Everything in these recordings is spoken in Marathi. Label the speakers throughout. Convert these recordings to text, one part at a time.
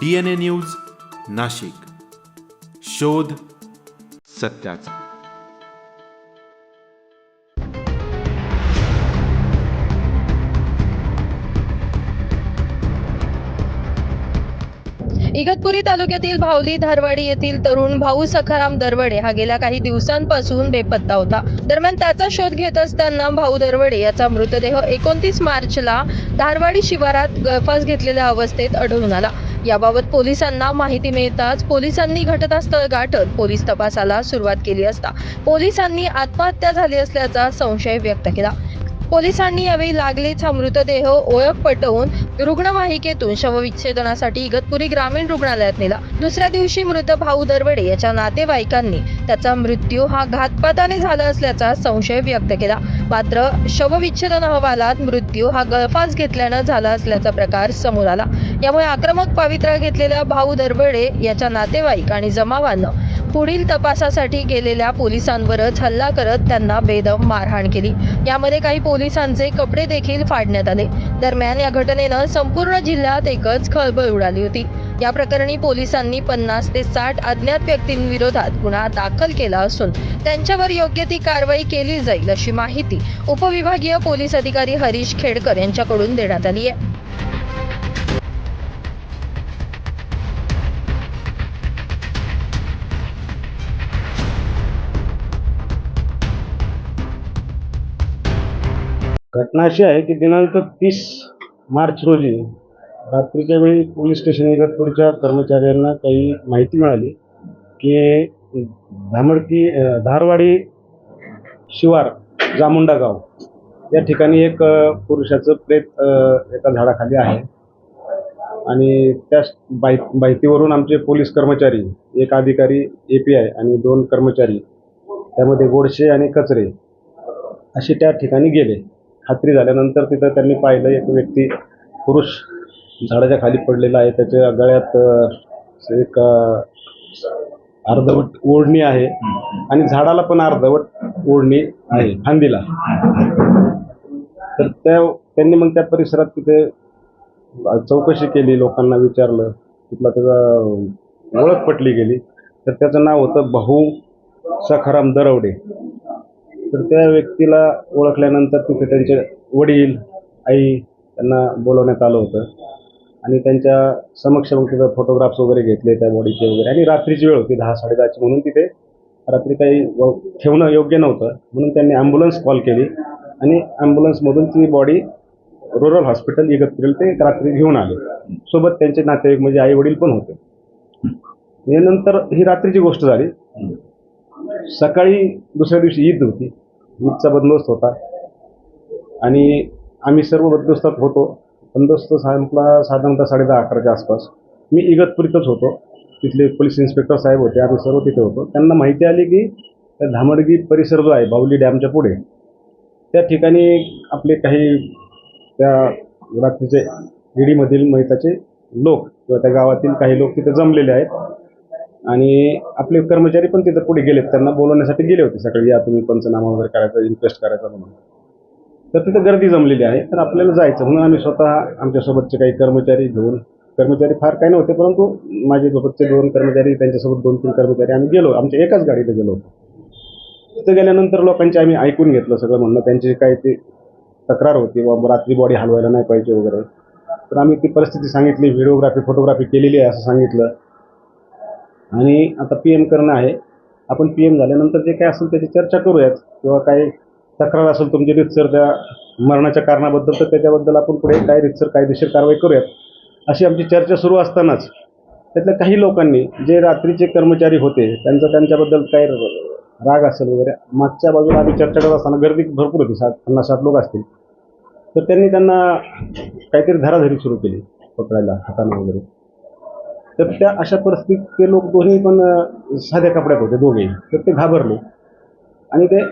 Speaker 1: D N A news Nashik. शोध सत्याचा.
Speaker 2: इगतपुरी तालुक्यातील भावली धारवाडी येथील तरुण भाऊ सखाराम दरवडे हा गेल्या काही दिवसांपासून बेपत्ता होता. दरम्यान त्याचा शोध घेत असताना भाऊ दरवडे याचा मृतदेह एकोणतीस मार्चला धारवाडी शिवारात गळफास घेतलेल्या अवस्थेत आढळून आला. याबाबत पोलिसांना माहिती मिळताच पोलिसांनी घटनास्थळ गाठत पोलीस तपासाला सुरुवात केली असता. पोलिसांनी आत्महत्या झाली असल्याचा संशय व्यक्त केला. पोलिसांनी यावेळी लागलेचा हा मृतदेह ओळख पटवून रुग्णवाहिकेतून शवविच्छेदनासाठी इगतपुरी ग्रामीण रुग्णालयात नेला. दुसऱ्या दिवशी मृत भाऊ दरवडे याच्या नातेवाईकांनी त्याचा मृत्यू हा घातपाताने झाला असल्याचा संशय व्यक्त केला. मात्र शवविच्छेदन अहवालात मृत्यू हा गळफास घेतल्यानं झाला असल्याचा प्रकार समोर आला. यामुळे आक्रमक पवित्रा घेतलेल्या भाऊ दरवडे याच्या नातेवाईक आणि जमावानं पुढील तपासासाठी गेलेल्या पोलिसांवरच हल्ला करत त्यांना बेदम मारहाण केली. यामध्ये काही पोलिसांचे कपडे देखील फाडण्यात आले. दरम्यान या घटनेनं संपूर्ण जिल्ह्यात एकच खळबळ उडाली होती. या प्रकरणी पोलिसांनी पन्नास ते साठ अज्ञात व्यक्तींविरोधात गुन्हा दाखल केला असून त्यांच्यावर योग्य ती कारवाई केली जाईल अशी माहिती उपविभागीय पोलीस अधिकारी हरीश खेडकर यांच्याकडून देण्यात आली आहे.
Speaker 3: घटना अशी आहे की दिनांक तीस मार्च रोजी रात्रीच्या वेळी पोलीस स्टेशन इगतपूरच्या कर्मचाऱ्यांना काही माहिती मिळाली की धामडकी धारवाडी शिवार जामुंडा गाव या ठिकाणी एक पुरुषाचं प्रेत एका झाडाखाली आहे. आणि त्या माहि माहितीवरून आमचे पोलीस कर्मचारी एक अधिकारी ए पी आय आणि दोन कर्मचारी त्यामध्ये गोडशे आणि कचरे असे त्या ठिकाणी गेले. खात्री झाल्यानंतर तिथं त्यांनी पाहिलं एक व्यक्ती पुरुष झाडाच्या खाली पडलेला आहे. त्याच्या गळ्यात एक अर्धवट ओढणी आहे आणि झाडाला पण अर्धवट ओढणी आहे फांदीला. तर त्या त्यांनी मग त्या परिसरात तिथे चौकशी केली लोकांना विचारलं. तिथला त्याचा ओळख पटली गेली. तर त्याचं नाव होतं भाऊ सखाराम दरवडे. तर त्या व्यक्तीला ओळखल्यानंतर तिथे त्यांचे वडील आई त्यांना बोलवण्यात आलं होतं. आणि त्यांच्या समक्ष मग तिथं फोटोग्राफ्स वगैरे घेतले त्या बॉडीचे वगैरे. आणि रात्रीची वेळ होती दहा साडेदहाची म्हणून तिथे. रात्री काही व- ठेवणं योग्य नव्हतं. म्हणून त्यांनी ॲम्ब्युलन्स कॉल केली. आणि ॲम्ब्युलन्समधून ती बॉडी रुरल हॉस्पिटल इगतपुरीला ते रात्री घेऊन आले. सोबत त्यांचे नातेवाईक म्हणजे आई वडील पण होते. यानंतर ही रात्रीची गोष्ट झाली. सकाळी दुसऱ्या दिवशी ईद होती. ईदचा बंदोबस्त होता. आणि आम्ही सर्व बंदोबस्तात होतो. बंदोबस्त संपला साधारणतः साडेदहा अकराच्या आसपास. मी इगतपुरीतच होतो. तिथले पोलीस इन्स्पेक्टर साहेब होते. आम्ही सर्व तिथे होतो. त्यांना माहिती आली की धामडगी परिसर जो आहे बाहुली डॅमच्या पुढे त्या ठिकाणी आपले काही त्या रात्रीचे ईडीमधील महिताचे लोक किंवा त्या गावातील काही लोक तिथे जमलेले आहेत. आणि आपले कर्मचारी पण तिथं पुढे गेलेत. त्यांना बोलवण्यासाठी गेले होते सकाळी या तुम्ही पंचनामा वगैरे करायचा इन्क्वेस्ट करायचा म्हणून. तर तिथं गर्दी जमलेली आहे. तर आपल्याला जायचं. म्हणून आम्ही स्वतः आमच्यासोबतचे काही कर्मचारी घेऊन कर्मचारी फार काही नव्हते परंतु माझे सोबतचे दोन कर्मचारी त्यांच्यासोबत दोन तीन कर्मचारी आम्ही गेलो. आमच्या एकाच गाडीत गेलो होतो. तिथं गेल्यानंतर लोकांचे आम्ही ऐकून घेतलं सगळं म्हणणं. त्यांची काय ती तक्रार होती बाबा रात्री बॉडी हलवायला नाही पाहिजे वगैरे. तर आम्ही ती परिस्थिती सांगितली व्हिडिओग्राफी फोटोग्राफी केलेली आहे असं सांगितलं. आणि आता पी एम करणं आहे. आपण पी एम झाल्यानंतर जे काय असेल त्याची चर्चा करूयात. किंवा काही तक्रार असेल तुमची रितसर त्या मरणाच्या कारणाबद्दल तर त्याच्याबद्दल आपण पुढे काय रितसर कायदेशीर कारवाई करूयात. अशी आमची चर्चा सुरू असतानाच त्यातल्या काही लोकांनी जे रात्रीचे कर्मचारी होते त्यांचा त्यांच्याबद्दल काय राग असेल वगैरे मागच्या बाजूला आम्ही चर्चा करत असताना गर्दी भरपूर होती सात पन्नास साठ लोक असतील. तर त्यांनी त्यांना काहीतरी धराधरी सुरू केली पकडायला हाताने वगैरे. तर त्या अशा परिस्थितीत ते लोक दोन्ही पण साध्या कपड्यात होते दोघेही. तर ते घाबरले. आणि ते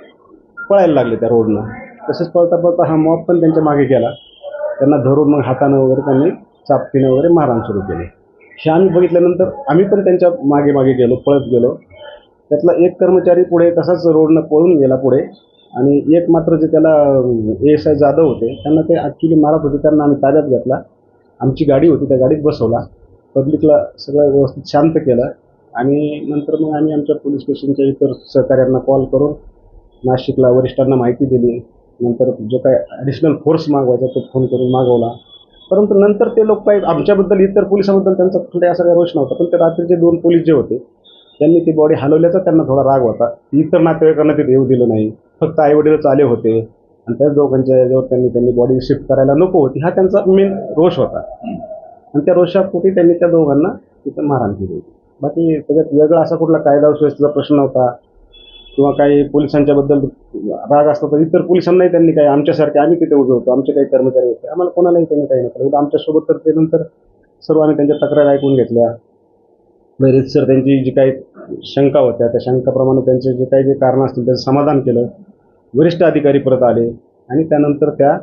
Speaker 3: पळायला लागले त्या रोडनं तसंच पळता पळता हा मॉप पण त्यांच्या मागे गेला. त्यांना धरून मग हातानं वगैरे त्यांनी चापतीनं वगैरे मारहाण सुरू केली. हे आम्ही बघितल्यानंतर आम्ही पण त्यांच्या मागे मागे गेलो पळत गेलो. त्यातला एक कर्मचारी पुढे तसाच रोडनं पळून गेला पुढे. आणि एक मात्र जे त्याला एस आय जाधव होते त्यांना ते ॲक्च्युली मारत होते त्यांना आम्ही ताब्यात घेतला. आमची गाडी होती त्या गाडीत बसवला. पब्लिकला सगळं व्यवस्थित शांत केलं. आणि नंतर मग आम्ही आमच्या पोलीस स्टेशनच्या इतर सहकाऱ्यांना कॉल करून नाशिकला वरिष्ठांना माहिती दिली. नंतर जो काय ॲडिशनल फोर्स मागवायचा तो फोन करून मागवला. परंतु नंतर ते लोक काही आमच्याबद्दल इतर पोलिसांबद्दल त्यांचा कुठे असा काही रोष नव्हता. पण ते रात्रीचे दोन पोलीस जे होते त्यांनी ती बॉडी हलवल्याचा त्यांना थोडा राग होता. इतर नातेवाईकांना ते येऊ दिलं नाही. फक्त आईवडीलच आले होते. आणि त्याच दोघांच्या याच्यावर त्यांनी त्यांनी बॉडी शिफ्ट करायला नको होती. हा त्यांचा मेन रोष होता. आणि त्या रोषापोटी त्यांनी त्या दोघांना तिथं मारहाण केली होती. बाकी त्याच्यात वेगळा असा कुठला कायदा सुव्यवस्थेचा प्रश्न होता किंवा काही पोलिसांच्या बद्दल राग असतो तर इतर पोलिसांनाही त्यांनी काही आमच्यासारखे आम्ही तिथे उभे होतो आमचे काही कर्मचारी होते. आम्हाला कोणालाही त्यांनी काही नाही केलं. म्हणजे आमच्यासोबत तर ते नंतर सर्व आम्ही त्यांच्या तक्रार ऐकून घेतल्या. बरेच सर त्यांची जी काही शंका होत्या त्या शंकाप्रमाणे त्यांचे जे काही जे कारणं असतील त्याचं समाधान केलं. वरिष्ठ अधिकारी परत आले आणि त्यानंतर त्या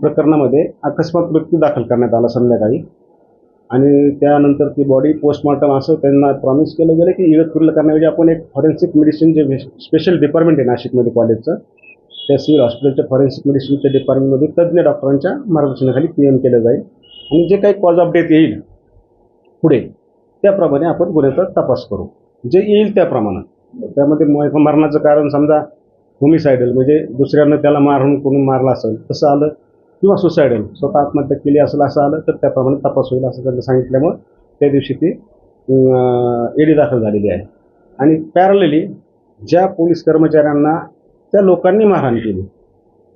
Speaker 3: प्रकरणामध्ये अकस्मात मृत्यू दाखल करण्यात आला संध्याकाळी. आणि त्यानंतर ती बॉडी पोस्टमॉर्टम असं त्यांना प्रॉमिस केलं गेलं की इगतपूरला करण्याऐवजी आपण एक फॉरेन्सिक मेडिसिन जे स्पेशल डिपार्टमेंट आहे नाशिकमध्ये कॉलेजचं त्या सिव्हिल हॉस्पिटलच्या फॉरेन्सिक मेडिसिनच्या डिपार्टमेंटमध्ये तज्ज्ञ डॉक्टरांच्या मार्गदर्शनाखाली पी एम केलं जाईल. आणि जे काही कॉज ऑफ डेथ येईल पुढे त्याप्रमाणे आपण गुन्ह्याचा तपास करू. जे येईल त्याप्रमाणे. त्यामध्ये म- मरणाचं कारण समजा होमिसायडल म्हणजे दुसऱ्यानं त्याला मारून कोणी मारला असेल तसं आलं किंवा सुसायडल स्वतः आत्महत्या केली असेल असं आलं तर त्याप्रमाणे तपास होईल असं त्यांना सांगितल्यामुळं त्या दिवशी ती एडी दाखल झालेली आहे. आणि पॅरलली ज्या पोलीस कर्मचाऱ्यांना त्या लोकांनी मारहाण केली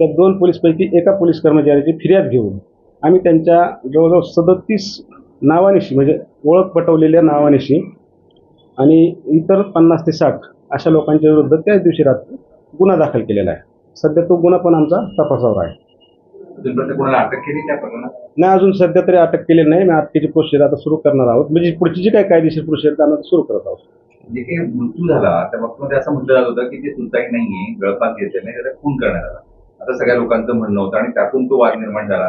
Speaker 3: त्या दोन पोलीसपैकी एका पोलीस कर्मचाऱ्याची फिर्याद घेऊन आम्ही त्यांच्या जवळजवळ सदतीस नावानिशी म्हणजे ओळख पटवलेल्या नावानिशी आणि इतर पन्नास ते साठ अशा लोकांच्या विरुद्ध त्याच दिवशी रात्री गुन्हा दाखल केलेला आहे. सध्या तो गुन्हा पण आमचा तपासावर आहे.
Speaker 4: कोणाला अटक केली त्या प्रकरणात?
Speaker 3: नाही अजून सध्या तरी अटक केलेली नाही. मी अटकेची प्रोसिजर आता सुरू करणार आहोत. म्हणजे पुढची जी काही कायदेशीर प्रोसिजर त्यांना सुरू करत आहोत.
Speaker 4: जे काही मृत्यू झाला त्या बाबतीमध्ये असं म्हटलं जात होतं की ते सुसाईड नाहीये गळफास घेतले नाही त्याचा खून करण्यात आला. आता सगळ्या लोकांचं म्हणणं होतं आणि त्यातून तो वाद निर्माण झाला.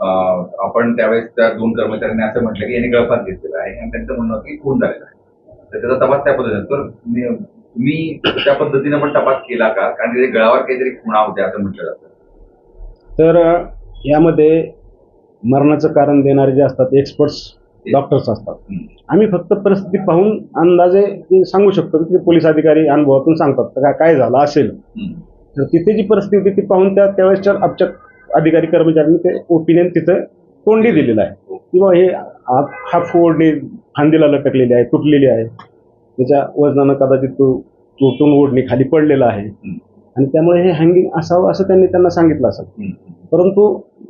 Speaker 4: अं, आपण त्यावेळेस त्या दोन कर्मचाऱ्यांनी असं म्हटलं की यांनी गळफास घेतलेला आहे आणि त्यांचं म्हणणं होतं की खून झालेला आहे. तर त्याचा तपास त्या पद्धतीने तर मी- तुम्ही त्या पद्धतीने पण तपास केला का? कारण तिथे गळावर काहीतरी खुणा होत्या असं म्हटलं जातं.
Speaker 3: तर अ, यामध्ये मरणाचं कारण देणारे जे असतात एक्सपर्ट्स डॉक्टर्स असतात. आम्ही फक्त परिस्थिती पाहून अंदाजे ते सांगू शकतो की पोलीस अधिकारी अनुभवातून सांगतात. तर काय काय झालं असेल. तर तिथे जी परिस्थिती ती पाहून त्या त्यावेळेसच्या आमच्या अधिकारी कर्मचाऱ्यांनी ते ओपिनियन तिथं तोंडी दिलेलं आहे. किंवा हे हा हा फोडणी फांदीला लटकलेली आहे तुटलेली आहे. त्याच्या वजनानं कदाचित तो तुटून ओढणी खाली पडलेला आहे. आणि त्यामुळे हे हँगिंग असावं असं त्यांनी त्यांना सांगितलं असेल
Speaker 4: हम्म.
Speaker 3: परंतु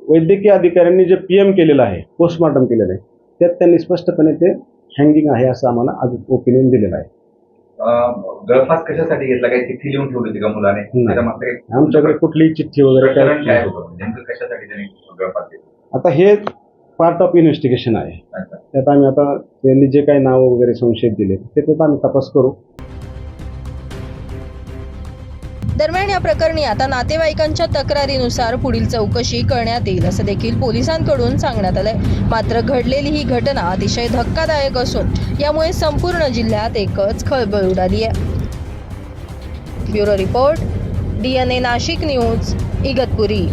Speaker 3: वैद्यकीय अधिकाऱ्यांनी जे पी एम केलेलं आहे पोस्टमॉर्टम केलेलं आहे त्यात त्यांनी स्पष्टपणे ते हँगिंग आहे असं आम्हाला आज ओपिनियन दिलेलं आहे.
Speaker 4: गळफास कशासाठी घेतला? काही चिठ्ठी लिहून ठेवली होती का मुलाने?
Speaker 3: आमच्याकडे कुठलीही चिठ्ठी वगैरे
Speaker 4: काय कशासाठी त्याने गळफास
Speaker 3: आता हे पार्ट ऑफ इन्व्हेस्टिगेशन आहे. त्यात आम्ही आता त्यांनी जे काही नावं वगैरे संशयित दिले ते त्याचा आम्ही तपास करू.
Speaker 2: दरम्यान या प्रकरणी आता नातेवाईकांच्या तक्रारीनुसार पुढील चौकशी करण्यात येईल असं देखील पोलिसांकडून सांगण्यात आलंय. मात्र घडलेली ही घटना अतिशय धक्कादायक असून यामुळे संपूर्ण जिल्ह्यात एकच खळबळ उडाली आहे. Bureau report D N A Nashik news Igatpuri.